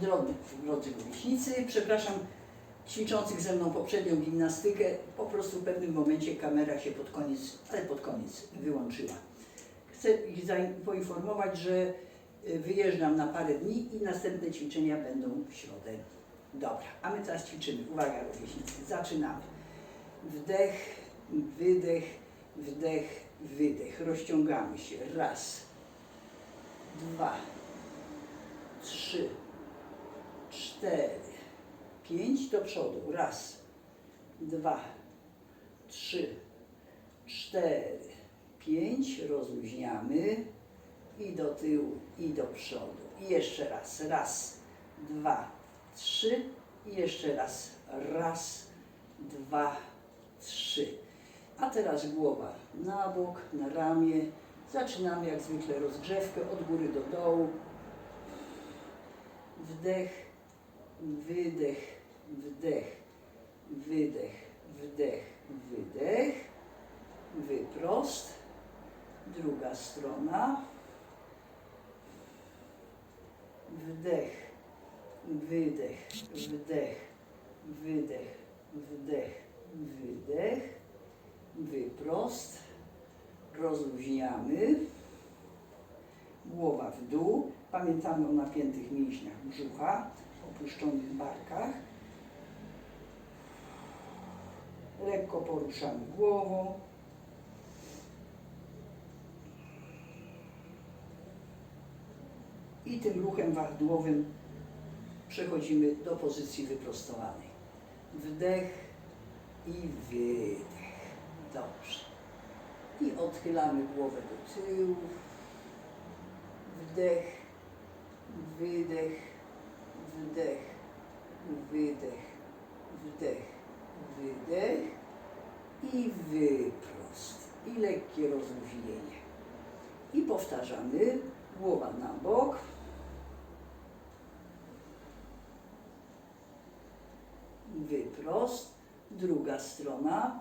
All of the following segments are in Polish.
Drodzy, drodzy rówieśnicy, przepraszam ćwiczących ze mną poprzednią gimnastykę. Po prostu w pewnym momencie kamera się pod koniec, ale pod koniec wyłączyła. Chcę ich poinformować, że y, wyjeżdżam na parę dni i następne ćwiczenia będą w środę. Dobra, a my teraz ćwiczymy. Uwaga rówieśnicy, zaczynamy. Wdech, wydech, wdech, wydech. Rozciągamy się. Raz, dwa, trzy, cztery, pięć do przodu. Raz, dwa, trzy, cztery, pięć. Rozluźniamy i do tyłu, i do przodu. I jeszcze raz. Raz, dwa, trzy. I jeszcze raz. Raz, dwa, trzy. A teraz głowa na bok, na ramię. Zaczynamy jak zwykle rozgrzewkę od góry do dołu. Wdech, wydech, wdech, wydech, wdech, wydech. Wyprost. Druga strona. Wdech, wydech, wdech, wydech, wdech, wydech. Wyprost. Rozluźniamy. Głowa w dół. Pamiętamy o napiętych mięśniach brzucha, opuszczonych barkach. Lekko poruszamy głową. I tym ruchem wahadłowym przechodzimy do pozycji wyprostowanej. Wdech i wydech. Dobrze. I odchylamy głowę do tyłu. Wdech, wydech, wdech, wydech, wdech, wydech i wyprost. I lekkie rozluźnienie. I powtarzamy. Głowa na bok. Wyprost. Druga strona.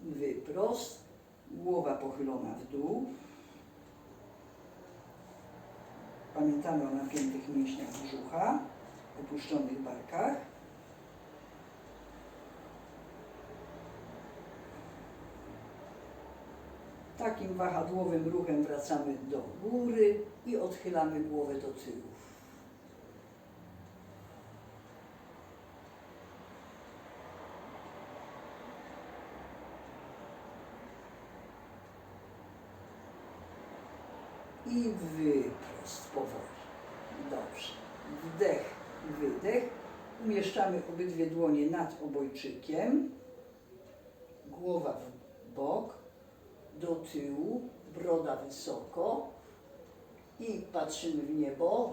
Wyprost. Głowa pochylona w dół. Pamiętamy o napiętych mięśniach brzucha, opuszczonych barkach. Takim wahadłowym ruchem wracamy do góry i odchylamy głowę do tyłu. I wyprost powoli. Dobrze. Wdech, wydech. Umieszczamy obydwie dłonie nad obojczykiem. Głowa w bok, do tyłu, broda wysoko. I patrzymy w niebo.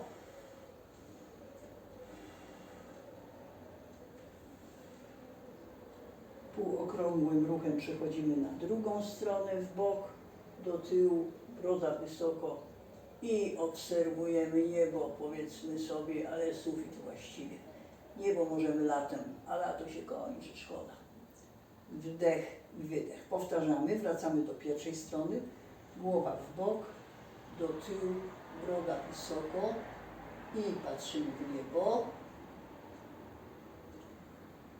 Półokrągłym ruchem przechodzimy na drugą stronę w bok, do tyłu, broda wysoko i obserwujemy niebo, powiedzmy sobie, ale sufit właściwie. Niebo możemy latem, a lato się kończy, szkoda. Wdech, wydech. Powtarzamy, wracamy do pierwszej strony. Głowa w bok, do tyłu, broda wysoko i patrzymy w niebo.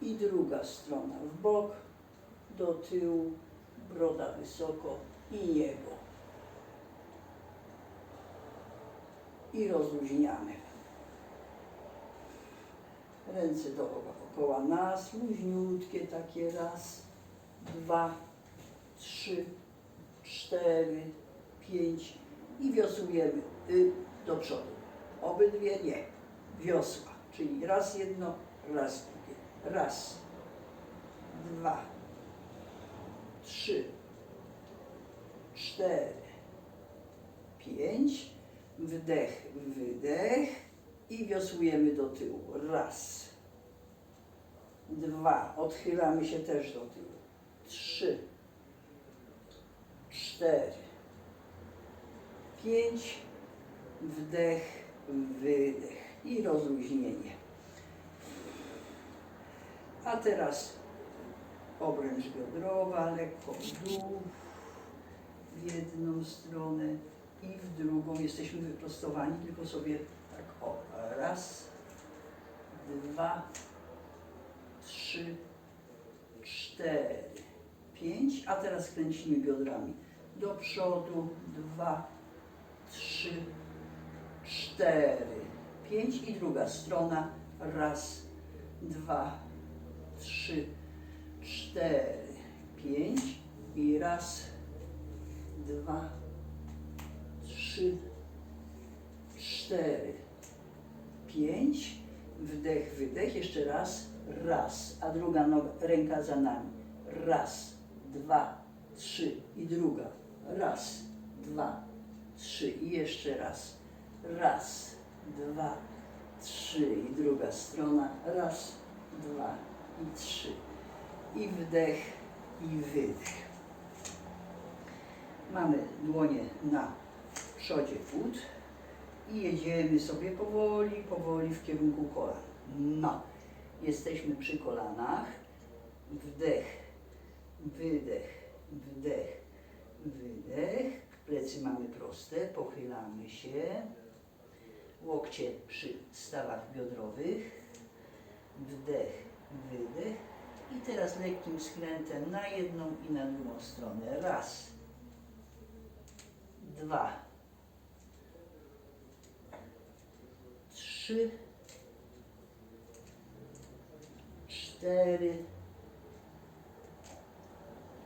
I druga strona w bok, do tyłu, broda wysoko i niebo. I rozluźniamy. Ręce dookoła nas, luźniutkie takie raz, dwa, trzy, cztery, pięć i wiosłujemy y, do przodu. Obydwie nie. Wiosła, czyli raz jedno, raz drugie. Raz, dwa, trzy, cztery, pięć. Wdech, wydech i wiosłujemy do tyłu. Raz, dwa, odchylamy się też do tyłu. Trzy, cztery, pięć. Wdech, wydech i rozluźnienie. A teraz obręcz biodrowa, lekko w dół, w jedną stronę, i w drugą jesteśmy wyprostowani, tylko sobie tak o, raz, dwa, trzy, cztery, pięć, a teraz kręcimy biodrami. Do przodu, dwa, trzy, cztery, pięć i druga strona, raz, dwa, trzy, cztery, pięć i raz, dwa, trzy, cztery, pięć, wdech, wydech, jeszcze raz, raz, a druga noga, ręka za nami, raz, dwa, trzy i druga, raz, dwa, trzy i jeszcze raz, raz, dwa, trzy i druga strona, raz, dwa i trzy. I wdech i wydech. Mamy dłonie na przodzie płód i jedziemy sobie powoli, powoli w kierunku kolan. No, jesteśmy przy kolanach. Wdech, wydech, wdech, wydech. Plecy mamy proste, pochylamy się. Łokcie przy stawach biodrowych. Wdech, wydech. I teraz lekkim skrętem na jedną i na drugą stronę. Raz, dwa, trzy, cztery,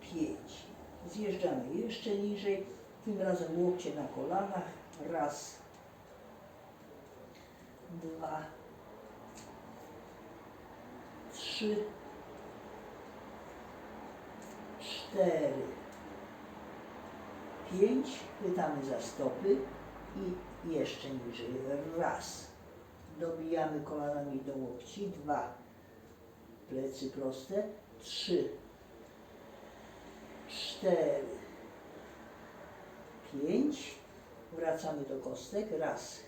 pięć. Zjeżdżamy jeszcze niżej, tym razem łokcie na kolanach. Raz, dwa, trzy, cztery, pięć. Chwytamy za stopy i jeszcze niżej. Raz. Dobijamy kolanami do łokci. Dwa. Plecy proste. Trzy. Cztery. Pięć. Wracamy do kostek. Raz.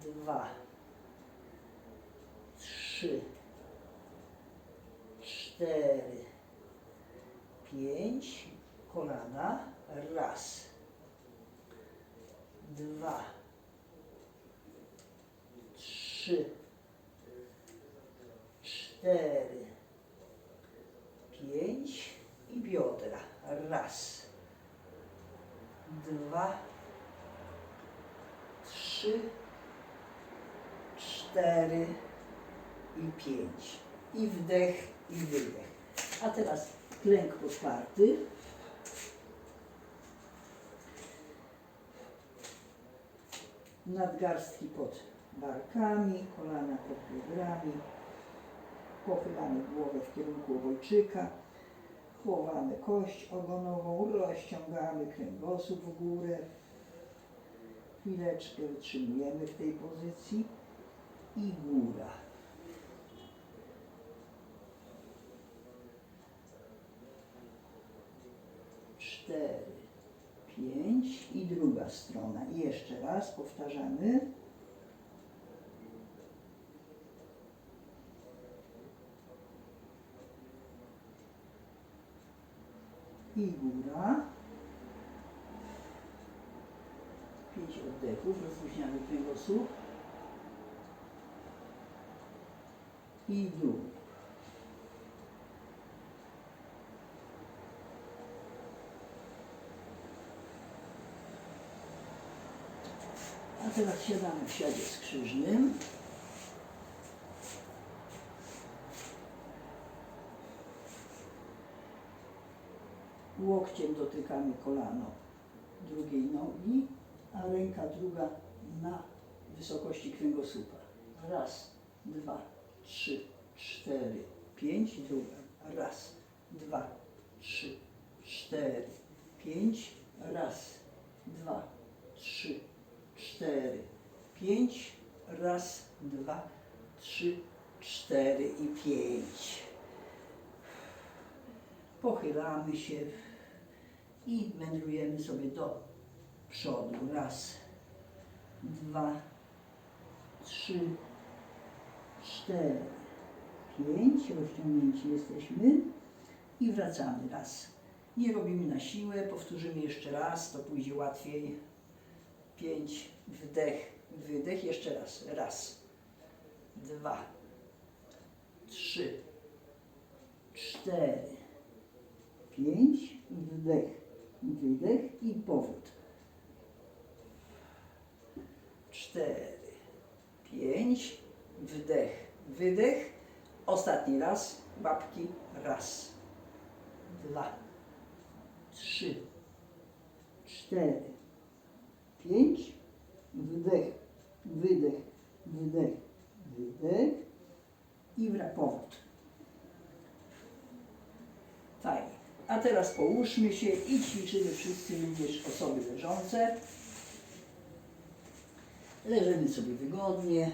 Dwa. Trzy. Cztery. Pięć. Kolana. Raz. Dwa. Trzy. Cztery. Pięć. I biodra. Raz. Dwa. Trzy. Cztery. I pięć. I wdech, i wydech. A teraz klęk otwarty. nadgarstki pod barkami, kolana pod biodrami, pochylamy głowę w kierunku obojczyka, chowamy kość ogonową, rozciągamy kręgosłup w górę, chwileczkę wytrzymujemy w tej pozycji i góra. Cztery, pięć i druga strona. I jeszcze raz powtarzamy. I góra. Pięć oddechów, rozluźniamy kręgosłup. I dół. A teraz siadamy w siadzie skrzyżnym. Łokciem dotykamy kolano drugiej nogi, a ręka druga na wysokości kręgosłupa. Raz, dwa, trzy, cztery, pięć. Druga. Raz, dwa, trzy, cztery, pięć. Raz, dwa, trzy, cztery, pięć. Raz, dwa, trzy, cztery i pięć. Pochylamy się i wędrujemy sobie do przodu. Raz, dwa, trzy, cztery, pięć. Rozciągnięci jesteśmy i wracamy. Raz, Nie robimy na siłę, powtórzymy jeszcze raz, to pójdzie łatwiej. Pięć, wdech, wydech, jeszcze raz. Raz, dwa, trzy, cztery, pięć, wdech, wydech i powrót. Cztery, pięć, wdech, wydech. Ostatni raz, babki, raz, dwa, trzy, cztery, pięć, wdech, wydech, wdech, wydech. I powrót. Fajnie. A teraz połóżmy się i ćwiczymy wszyscy, również osoby leżące. Leżymy sobie wygodnie.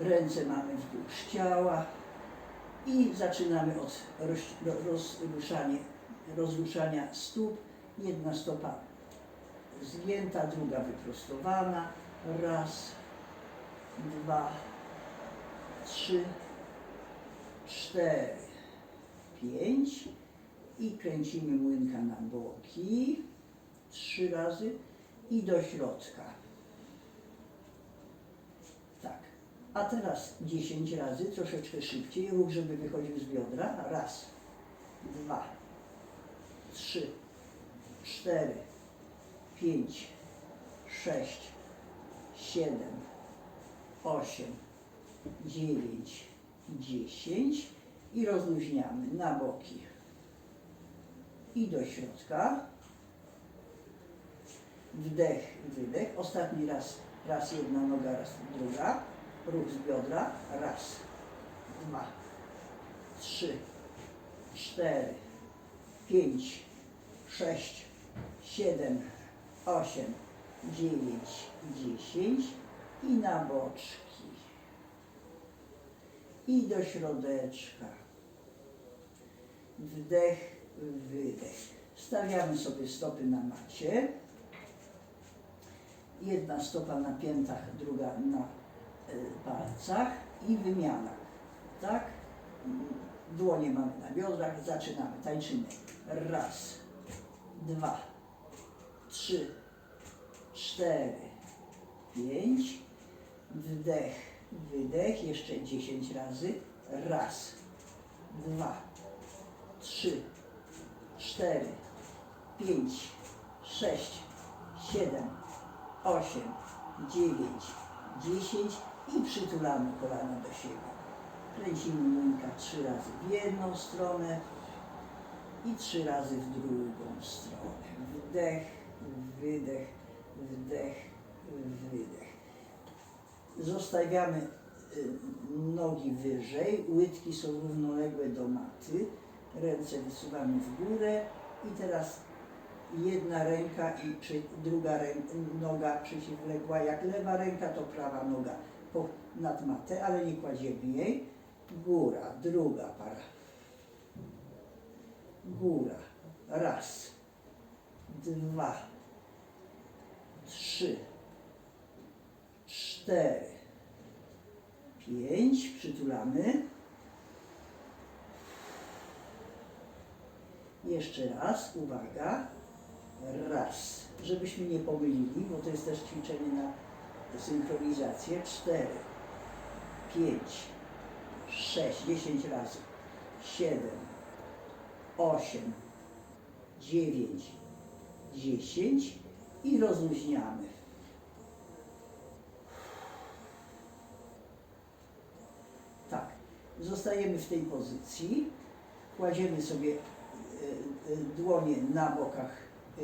Ręce mamy wzdłuż ciała i zaczynamy od roz, rozruszania, rozruszania stóp. Jedna stopa zgięta, druga wyprostowana. Raz, dwa, trzy, cztery, pięć i kręcimy młynka na boki trzy razy i do środka. Tak. A teraz 10 razy, troszeczkę szybciej, ruch, żeby wychodził z biodra. Raz, dwa, trzy, cztery, pięć, sześć, siedem, osiem, dziewięć, dziesięć i rozluźniamy na boki i do środka. Wdech, wydech. Ostatni raz, raz jedna noga, raz druga. Ruch z biodra. Raz, dwa, trzy, cztery, pięć, sześć, siedem, osiem, dziewięć, dziesięć i na boczki. I do środeczka. Wdech, wydech. Stawiamy sobie stopy na macie. Jedna stopa na piętach, druga na y, palcach i wymiana. Tak? Dłonie mamy na biodrach, zaczynamy, tańczymy. Raz, dwa, trzy, cztery, pięć. Wdech, wydech, jeszcze dziesięć razy. Raz, dwa, trzy, cztery, pięć, sześć, siedem, osiem, dziewięć, dziesięć i przytulamy kolana do siebie. Kręcimy młynka trzy razy w jedną stronę i trzy razy w drugą stronę. Wdech, wydech, wdech, wydech. Zostawiamy y, nogi wyżej, łydki są równoległe do maty, ręce wysuwamy w górę i teraz jedna ręka i przy, druga rę, noga przeciwległa. Jak lewa ręka, to prawa noga po, nad matę, ale nie kładziemy jej. Góra, druga para. Góra. Raz, dwa, trzy, cztery, pięć. Przytulamy. Jeszcze raz, uwaga. Raz, żebyśmy nie pomylili, bo to jest też ćwiczenie na synchronizację. Cztery, pięć, sześć, dziesięć razy. Siedem, osiem, dziewięć, dziesięć i rozluźniamy. Tak, zostajemy w tej pozycji. Kładziemy sobie dłonie na bokach y,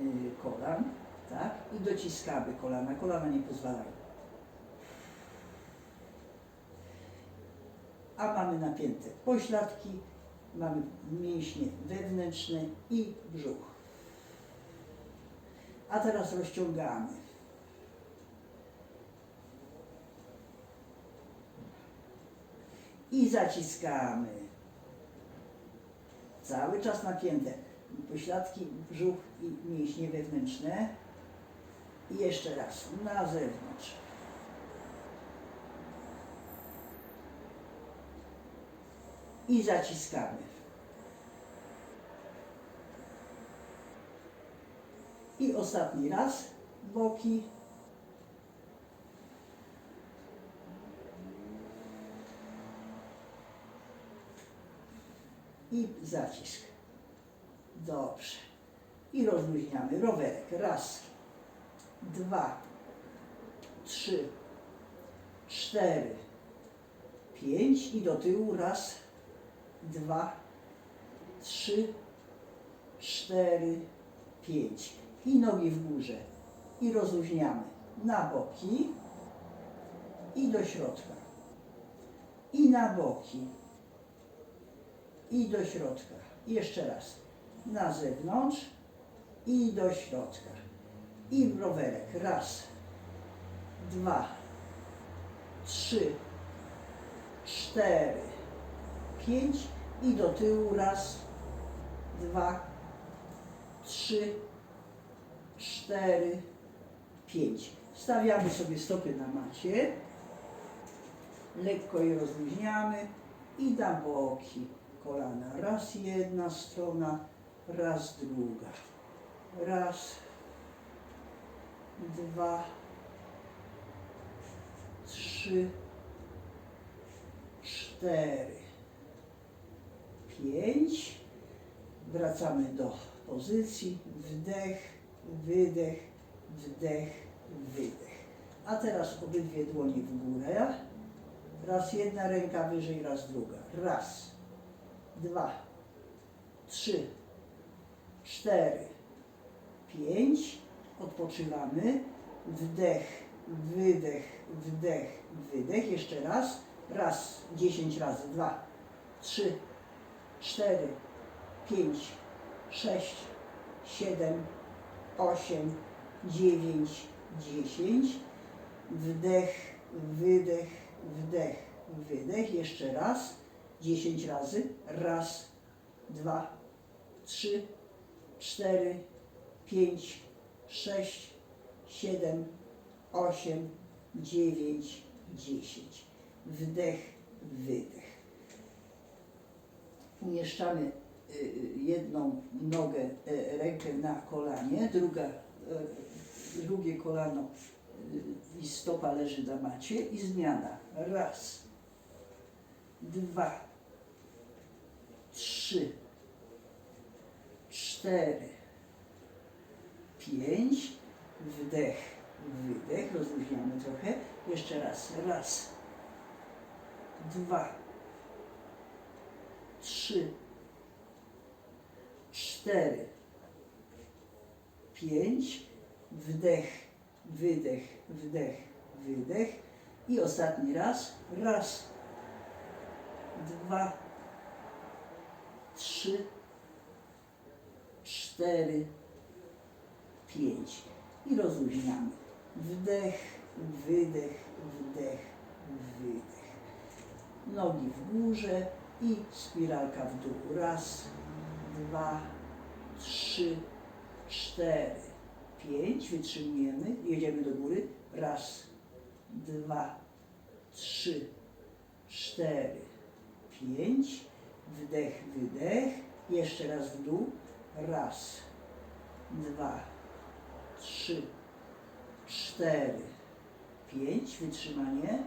y, kolan, tak? I dociskamy kolana. Kolana nie pozwalają. A mamy napięte pośladki, mamy mięśnie wewnętrzne i brzuch. A teraz rozciągamy. I zaciskamy. Cały czas napięte. Pośladki, brzuch i mięśnie wewnętrzne. I jeszcze raz na zewnątrz. i zaciskamy. I ostatni raz boki. I zacisk. Dobrze. I rozluźniamy rowerek. Raz, dwa, trzy, cztery, pięć i do tyłu. Raz, dwa, trzy, cztery, pięć. I nogi w górze. I rozluźniamy na boki i do środka. I na boki. I do środka. Jeszcze raz. Na zewnątrz i do środka. I w rowerek. Raz, dwa, trzy, cztery, pięć i do tyłu. Raz, dwa, trzy, cztery, pięć. Stawiamy sobie stopy na macie. Lekko je rozluźniamy i na boki kolana. Raz jedna strona, raz druga. Raz, dwa, trzy, cztery, pięć. Wracamy do pozycji. Wdech, wydech, wdech, wydech. A teraz obydwie dłonie w górę. Raz jedna ręka wyżej, raz druga. Raz, dwa, trzy, cztery, pięć. Odpoczywamy. Wdech, wydech, wdech, wydech. Jeszcze raz. Raz, dziesięć razy. Dwa, trzy, cztery, pięć, sześć, siedem, osiem, dziewięć, dziesięć. Wdech, wydech, wdech, wydech. Jeszcze raz. Dziesięć razy. Raz, dwa, trzy, cztery, pięć, sześć, siedem, osiem, dziewięć, dziesięć. Wdech, wydech. Umieszczamy y, y, jedną nogę, y, rękę na kolanie, druga, drugie kolano i stopa leży na macie i zmiana. Raz, dwa, trzy, cztery, pięć, wdech, wydech, rozluźniamy trochę. Jeszcze raz, raz, dwa, trzy, cztery, pięć, wdech, wydech, wdech, wydech i ostatni raz, raz, dwa, trzy, cztery, pięć i rozluźniamy. Wdech, wydech, wdech, wydech. Nogi w górze i spiralka w dół. Raz, dwa, trzy, cztery, pięć. Wytrzymujemy. Jedziemy do góry. Raz, dwa, trzy, cztery, pięć. Wdech, wydech. Jeszcze raz w dół. Raz, dwa, trzy, cztery, pięć. Wytrzymanie.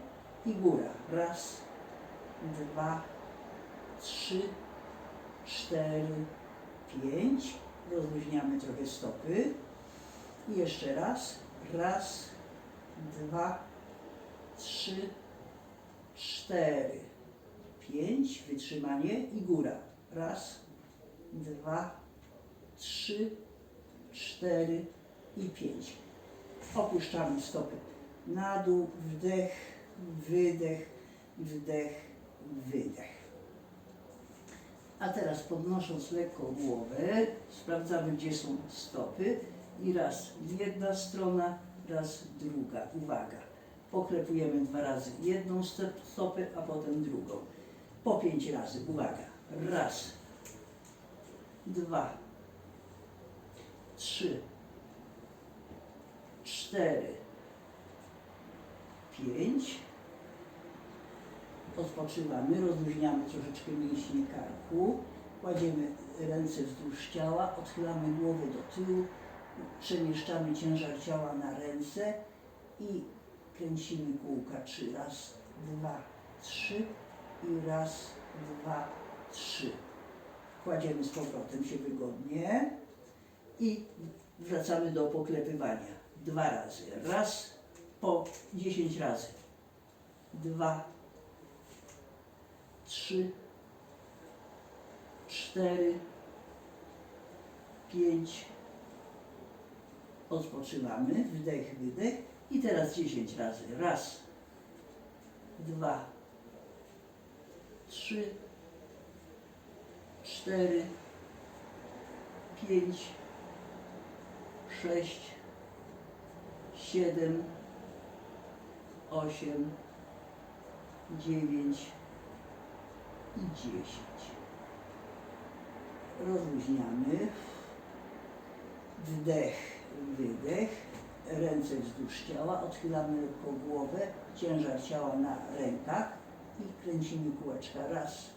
I góra. Raz, dwa, trzy, cztery, pięć. Rozluźniamy trochę stopy. I jeszcze raz. Raz, dwa, trzy, cztery, pięć. Wytrzymanie i góra. Raz, dwa, trzy, cztery i pięć. Opuszczamy stopy na dół. Wdech, wydech, wdech, wydech. A teraz podnosząc lekko głowę, sprawdzamy gdzie są stopy i raz jedna strona, raz druga. Uwaga. Poklepujemy dwa razy jedną stopę, a potem drugą. Po pięć razy. Uwaga. Raz, dwa, trzy, cztery, pięć. Odpoczywamy, rozluźniamy troszeczkę mięśnie karku, kładziemy ręce wzdłuż ciała, odchylamy głowę do tyłu, przemieszczamy ciężar ciała na ręce i kręcimy kółka trzy. Raz, dwa, trzy i raz, dwa, trzy. Kładziemy z powrotem się wygodnie i wracamy do poklepywania. Dwa razy. Raz po dziesięć razy. Dwa, trzy, cztery, pięć. Odpoczywamy. Wdech, wydech. I teraz dziesięć razy. Raz, dwa, trzy, cztery, pięć, sześć, siedem, osiem, dziewięć i dziesięć. Rozluźniamy. Wdech, wydech. Ręce wzdłuż ciała. Odchylamy lekko głowę. Ciężar ciała na rękach i kręcimy kółeczka. Raz,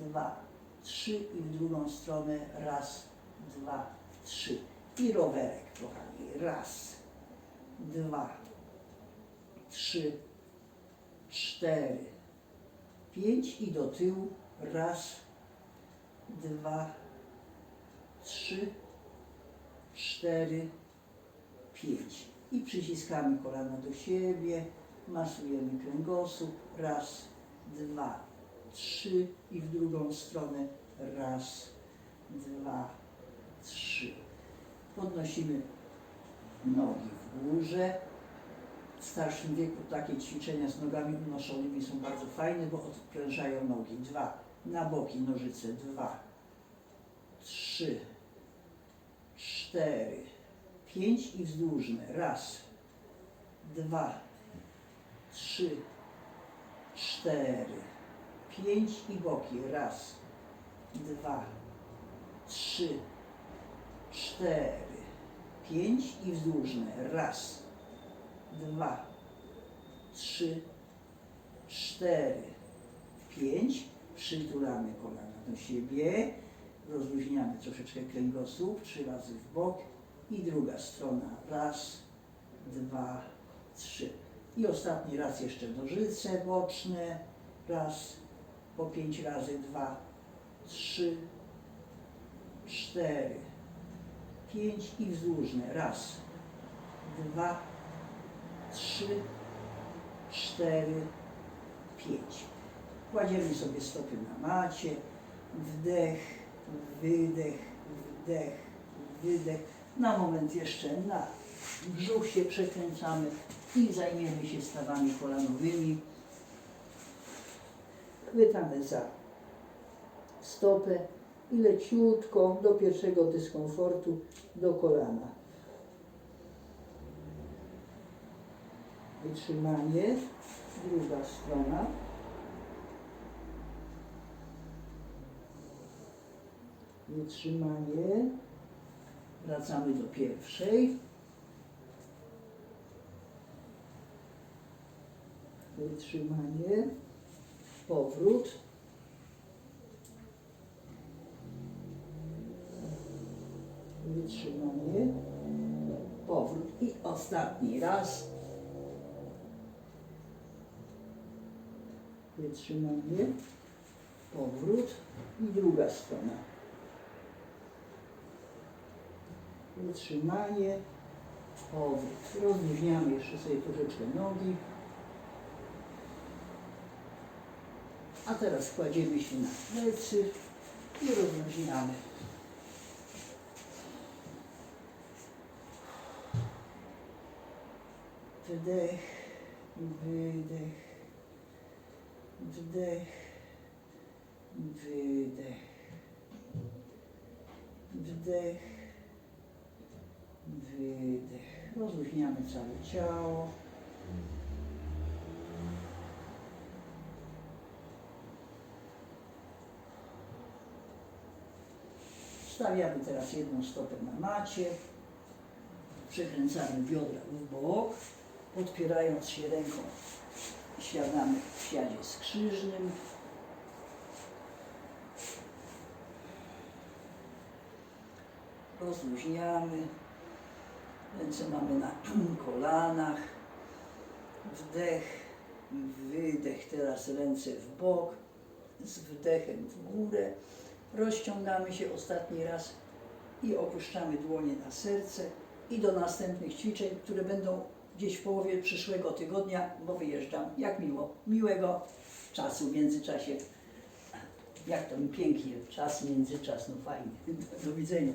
dwa, trzy i w drugą stronę. Raz, dwa, trzy. I rowerek, kochani. Raz, dwa, trzy, cztery, pięć i do tyłu. Raz, dwa, trzy, cztery, pięć. I przyciskamy kolana do siebie, masujemy kręgosłup. Raz, dwa, trzy i w drugą stronę. Raz, dwa, trzy. Podnosimy nogi w górze. W starszym wieku takie ćwiczenia z nogami unoszonymi są bardzo fajne, bo odprężają nogi. Dwa, na boki nożyce. Dwa, trzy, cztery, pięć i wzdłużne. Raz, dwa, trzy, cztery, pięć i boki. Raz, dwa, trzy, cztery, pięć i wzdłużne. Raz, dwa, trzy, cztery, pięć. Przytulamy kolana do siebie. Rozluźniamy troszeczkę kręgosłup. Trzy razy w bok. I druga strona. Raz, dwa, trzy. I ostatni raz jeszcze nożyce boczne. Raz, po pięć razy. Dwa, trzy, cztery, pięć i wzdłużne. Raz, dwa, trzy, cztery, pięć. Kładziemy sobie stopy na macie. Wdech, wydech, wdech, wydech. Na moment jeszcze na brzuch się przekręcamy i zajmiemy się stawami kolanowymi. Chwytamy za stopę i leciutko do pierwszego dyskomfortu do kolana. Wytrzymanie, druga strona. Wytrzymanie. Wracamy do pierwszej. Wytrzymanie. Powrót. Wytrzymanie. Powrót. I ostatni raz. Wytrzymanie. Powrót. I druga strona. Wytrzymanie. Powrót. Rozluźniamy jeszcze sobie troszeczkę nogi. A teraz kładziemy się na plecy i rozluźniamy. Wdech, wydech, wdech, wydech, wdech, wydech. Rozluźniamy całe ciało. Stawiamy teraz jedną stopę na macie. Przekręcamy biodra w bok, podpierając się ręką Siadamy w siadzie skrzyżnym. Rozluźniamy. Ręce mamy na kolanach. Wdech, wydech. Teraz ręce w bok. Z wdechem w górę. Rozciągamy się ostatni raz i opuszczamy dłonie na serce. I do następnych ćwiczeń, które będą gdzieś w połowie przyszłego tygodnia, bo wyjeżdżam. Jak miło. Miłego czasu w międzyczasie. Jak to mi pięknie. Czas, międzyczas. No fajnie. Do widzenia.